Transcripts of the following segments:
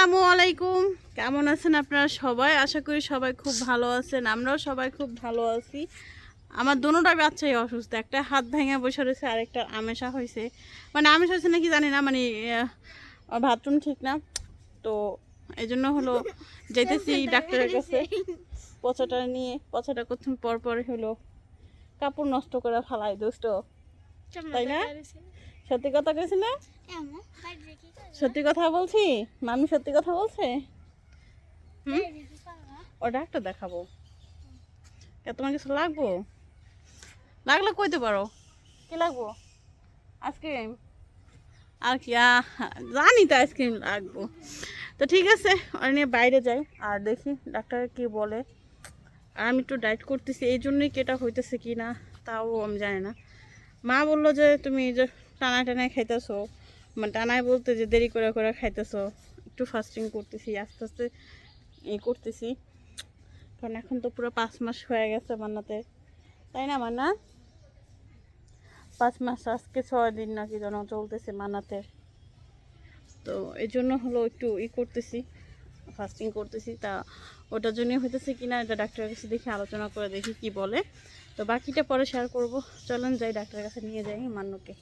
আসসালামু আলাইকুম। কেমন আছেন আপনারা সবাই? আশা করি সবাই খুব ভালো আছেন। আমরাও সবাই খুব ভালো আছি। আমার দুটোটা বাচ্চাই অসুস্থ। একটা হাত ভেঙে বসে রয়েছে আরেকটা আমেশা হয়েছে মানে আমেশা হয়েছে নাকি জানি না মানে বাথরুম ঠিক না। তো এই জন্য হলো যেতেছি ডাক্তারের কাছে। পচাটা নিয়ে পচাটা করছেন পর পর হলো। কাপড় নষ্ট করে ফালাই দোস্ত। তাই না? সত্যি কথা কইছি না? সত্যি কথা বলছি? মামি সত্যি কথা বলছে? হুম? ও ডাক্তার দেখাবো। তোমার কিছু লাগবো? লাগলে কইতে পারো। কি লাগবো? আইসক্রিম? আর কি? জানি তো আইসক্রিম লাগবো। তো ঠিক আছে ওরা নিয়ে বাইরে যাই আর দেখি ডাক্তার কি বলে। আর আমি একটু ডায়েট করতেছি এই জন্যই কেটা হইতেছে কি না তাও আমি জানি না। মা বলল যে তুমি যে টানা টানায় খাইতেছো। মানে টানায় বলতে যে দেরি করে করে খাইতেছো। একটু ফাস্টিং করতেছি, আস্তে আস্তে এই করতেছি। কারণ এখন তো পুরো পাঁচ মাস হয়ে গেছে মান্নাতে। তাই না, মান্না? পাঁচ মাস, আজকে ছয় দিন নাকি যেন চলতেছে মানাতে তো এই জন্য হলো একটু ই করতেছি ফাস্টিং করতেছি। তা ওটার জন্য হইতেছে কি না এটা ডাক্তারের কাছে দেখি আলোচনা করে দেখি কি বলে। তো বাকিটা পরে শেয়ার করব। চলেন যাই, ডাক্তারের কাছে নিয়ে যাই মান্যকে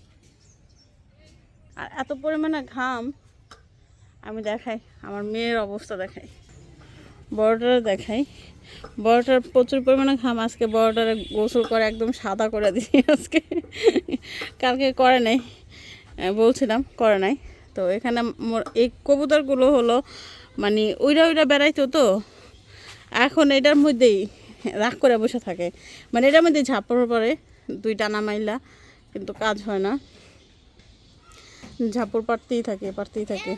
আর এত পরিমাণে ঘাম, আমি দেখাই, আমার মেয়ের অবস্থা দেখাই। বড়টার দেখাই। বড়টার প্রচুর পরিমাণে ঘাম, আজকে বড়টারে গোসল করে একদম সাদা করে দিই আজকে। কালকে করে নাই বলছিলাম করে নাই। তো এখানে এই কবুতরগুলো হলো মানে উইরা উইরা বেড়াইতো তো, এখন এটার মধ্যেই রাগ করে বসে থাকে। মানে এটার মধ্যে ঝাপড় পরে দুই টানা মাইলা কিন্তু কাজ হয় না। ঝাপড় পারতেই থাকে পারতেই থাকে।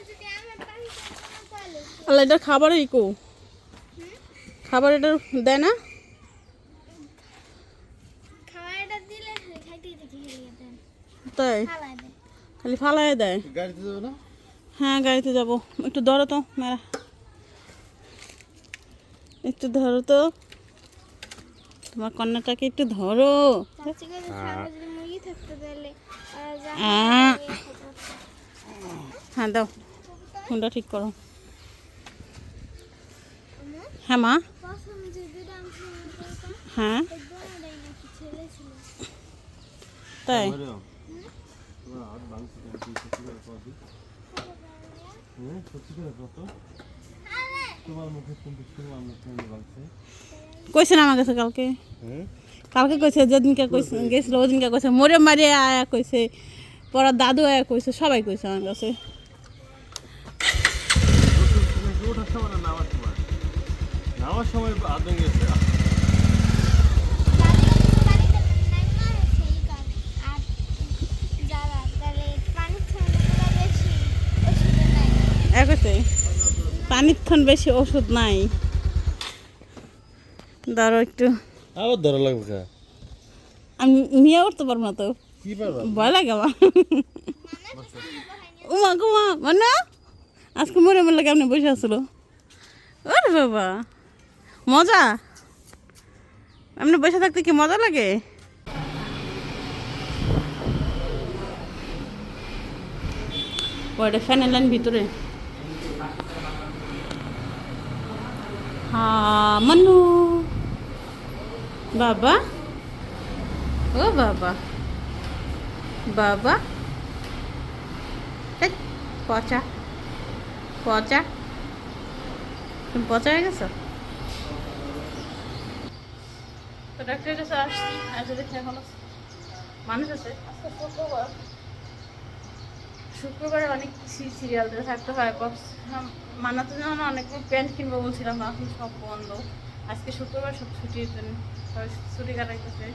আল্লাহ এটা খাবার ইকো। খাবার এটা দেয় না? দেন। তাই? খালি ফালাই দেয়? হ্যাঁ গাড়িতে যাব। একটু ধরো তো মেরা। একটু ধরো তো। তোমার কন্যাটাকে একটু ধরো। চাচি করে সামনে যদি মুরগি থাকতো তাহলে ওরা যা আহ। খাইয়ে খেতে পারতো। হ্যাঁ দাও ফোনটা ঠিক করো হ্যাঁ মা হ্যাঁ তাই তোমার হাত ভাঙছে কেন? তুই সত্যি করে কর দি। হ্যাঁ, সত্যি করে কর তো। তোমার মুখে কিন্তু শুনলাম না কেন ভাঙছে কইছে না আমার কাছে কালকে কালকে যেদিনকে কইছে ওদিনকে কইছে মরে মারি আয়া কইছে পড়া দাদু আয়া কইছে সবাই কইছে আমার কাছে তুমি ওঠার সময় না নামার সময় নামার সময় হাত ভেঙে গেছে বাড়িতে নাইমা সেই কাজ আর যারা তাহলে পানির ঠান্ডা বেশি ওষুধে নাই। ধরো একটু। আবার ধরা লাগবে আমি নিয়ে উঠতে পারব না তো। ভয় লাগে আমার। উমা কুমা মানে আজকে মরে মরে কেমনি বসে আসলো ওরে বাবা। মজা? এমনি বসে থাকতে কি মজা লাগে? ওটা ফ্যান এলেন ভিতরে। হ্যাঁ মনু। বাবা। ও বাবা। বাবা। পচা। পচা। তুমি পচা হয়ে গেছো তো ডাক্তারের কাছে আসছি দেখি এখন। মানুষ আছে। আজকে শুক্রবার। শুক্রবারে অনেক সিরিয়াল দিয়ে থাকতে হয় পপস মানাতে যেমন অনেক প্যান্ট কিনবো বলছিলাম এখন সব বন্ধ। আজকে শুক্রবার সব ছুটির জন্য সবাই ছুটি কাটাইতেছে।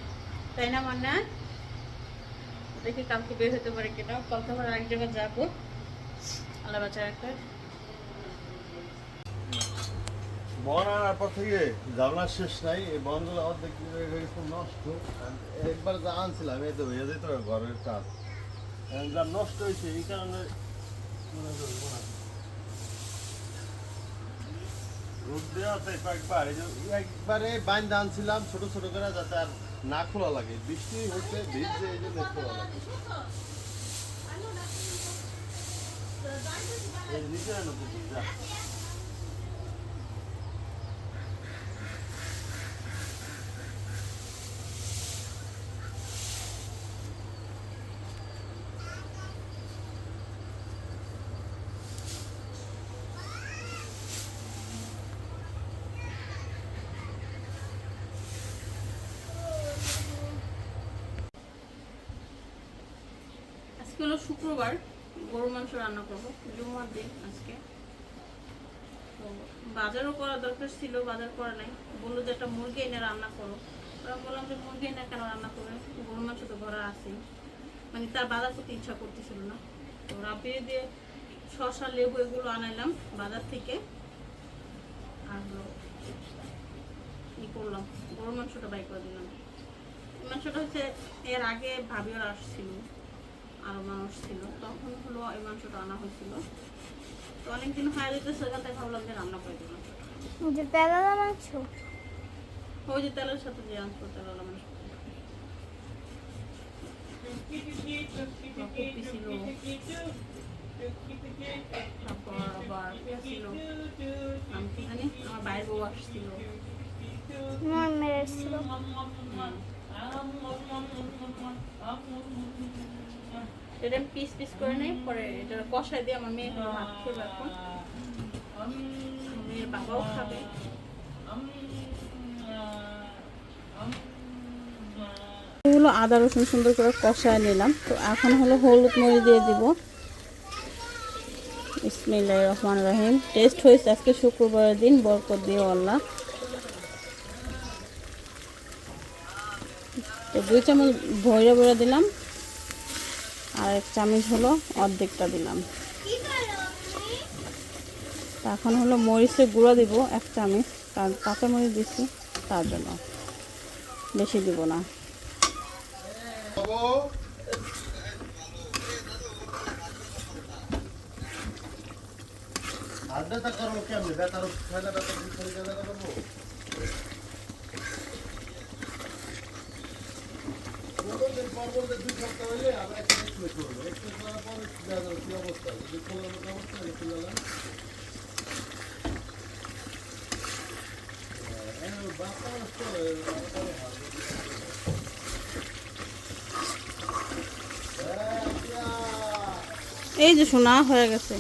তাই না মান্না? দেখি কালকে বের হতে পারে কিনা। কালকে আবার আরেক জায়গায় যাব। আল্লাহ বাচ্চা একটা বন আনার পর থেকে জানলার শেষ নাই, এই বনগুলো অর্ধেক কি নষ্ট। একবার যা আনছিলাম, এই তো হয়ে যেত ঘরের কাজ। যা নষ্ট হয়েছে, এই কারণে মনে করব না। একবারে বাইন আনছিলাম ছোট ছোট করে যাতে আর না খোলা লাগে। বৃষ্টি হচ্ছে, ভিজছে, এই জন্য খোলা লাগে। নিচে আজকে হলো শুক্রবার গরু মাংস রান্না করব জুমার দিন আজকে। তো বাজারও করা দরকার ছিল, বাজার করা নাই। বলল যে একটা মুরগি এনে রান্না করো। ওরা বললাম যে মুরগি এনে কেন রান্না করবে? গরু মাংস তো ঘরে আছেই মানে তার বাজার করতে ইচ্ছা করতেছিল না। তো রাবিয়ে দিয়ে শসা, লেবু এগুলো আনাইলাম বাজার থেকে। আর ই করলাম গরু মাংসটা বাই করে দিলাম। মাংসটা হচ্ছে এর আগে ভাবিও আসছিল। আরও মানুষ ছিল। তখন হলো এই মাংসটা আনা হয়েছিল। তো অনেকদিন হয়ে যেতে সেখান থেকে ভাবলাম যে রান্না করে মাংসটা যে পেলালা মাংস? ওই যে তেলের সাথে যে আনছো তেলালা মাংস। তারপর আবার ছিল। আমার বাইরের বউ আসছিল মন মেরেছিল এটা পিস পিস করে নেই, পরে এটা কষাই দিয়ে আমার মেয়ে ভাত এখন। মেয়ের বাবাও খাবে। হলো আদা রসুন সুন্দর করে কষায় নিলাম। তো এখন হলো হলুদ মরিচ দিয়ে দিব। ইসমিল্লাহ রহমান রহিম। টেস্ট হয়েছে আজকে শুক্রবারের দিন, বরকত দিয়ে আল্লাহ। তো দুই চামচ ভৈরা ভৈরা দিলাম। আর এক চামচ হলো অর্ধেকটা দিলাম। এখন হলো মরিচের গুঁড়ো দিব এক চামচ। কারণ কাঁচা মরিচ দিচ্ছি, তার জন্য। বেশি দিব না। আর ব্যথা করব কেমনি ব্যথার ছয়টা ব্যথা দুই শরীরে ব্যথা করব পনেরো দিন পর বলতে দুই সপ্তাহ হইলে আমরা একটা এক্সপ্রেস করব এক্সপ্রেস করার পরে দেখা যাবে কি অবস্থা যদি খোলার মতো অবস্থা হলে খুলে গেলাম বাচ্চা নষ্ট হয়ে এই যে শোনা হয়ে গেছে।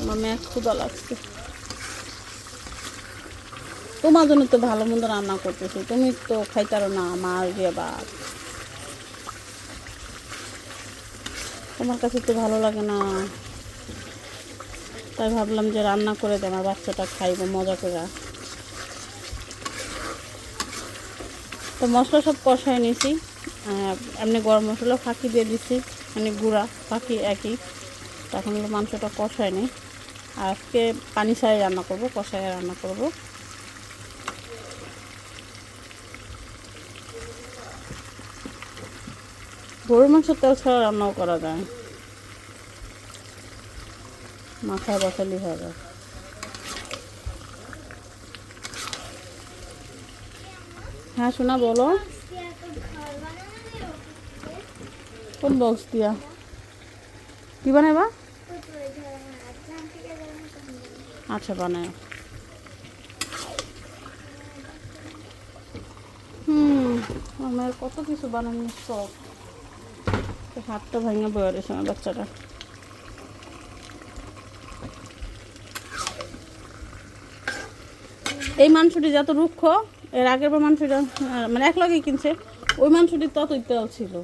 আমার মেয়ে ক্ষুদা লাগছে। তোমার জন্য তো ভালো মন্দ রান্না করতেছি। তুমি তো খাইতারো না মাছ দিয়ে ভাত তোমার কাছে তো ভালো লাগে না। তাই ভাবলাম যে রান্না করে দে বাচ্চাটা খাইবো মজা করে তো মশলা সব কষায় আহ, এমনি গরম মশলা ফাঁকি দিয়ে দিছি মানে গুঁড়া ফাঁকি একই। তখন মাংসটা কষায় নি আজকে পানি ছাড়াই রান্না করব কষায় রান্না করব। গরুর মাংস তেল ছাড়া রান্নাও করা যায়। মাথায় বসালি হয়ে যায়। হ্যাঁ শোনা বলো। কোন বক্স দিয়া? কি ধরে আচ্ছা বানায়। হুম, আমার কত কিছু বানানোর শখ। হাতটা ভেঙে বয়ে রয়েছে আমার বাচ্চাটা। এই মাংসটি যত রুক্ষ, এর আগের বার মাংসটা মানে এক লগে কিনছে, ওই মাংসটি ততই তেল ছিল।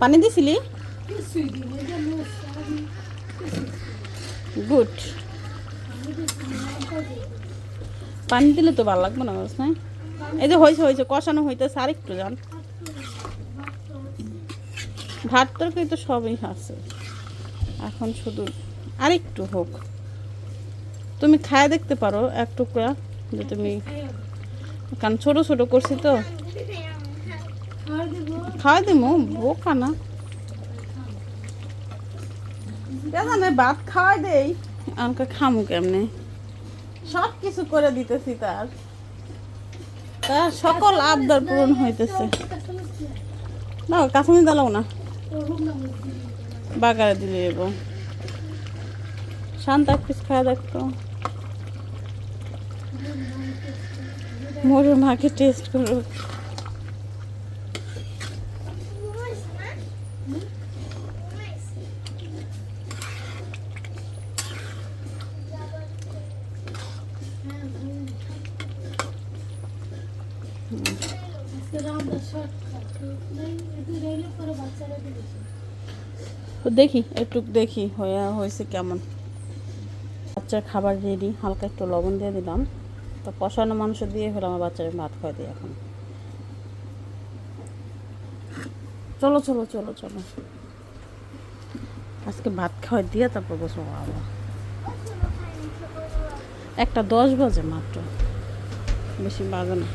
পানি দিছিলি? গুড। পানি দিলে তো ভালো লাগবে না বুঝছ নাই? এই যে হয়েছে হয়েছে, কষানো হইতেছে আর একটু যান ভাত তরকারি তো সবই আছে। এখন শুধু আর একটু হোক। তুমি খায় দেখতে পারো এক টুকরা, যে তুমি কারণ ছোট ছোট করছি তো। খাওয়া দিব, বোকা না। জানে ভাত খাওয়াই দেই। আমাকে খামু কেমনে? সব কিছু করে দিতেছি তার। তার সকল আবদার পূরণ হইতেছে। না কাশ্মীর দালাও না। বাগারে দিলে এবং। শান্ত এক পিস খাওয়া দেখতো মোর মাকে টেস্ট করো ঘুমাইছে না? ঘুমাইছে। তো দেখি, একটু দেখি হয়ে হয়েছে কেমন। বাচ্চার খাবার রেডি হালকা একটু লবণ দিয়ে দিলাম। তো কষানো মাংস দিয়ে ফেলে আমার বাচ্চারা ভাত খাওয়া দিই এখন। চলো চলো চলো চলো। আজকে ভাত খাওয়া দিয়ে তারপর বসবো বাবা একটা দশ বাজে মাত্র। বেশি বাজে না।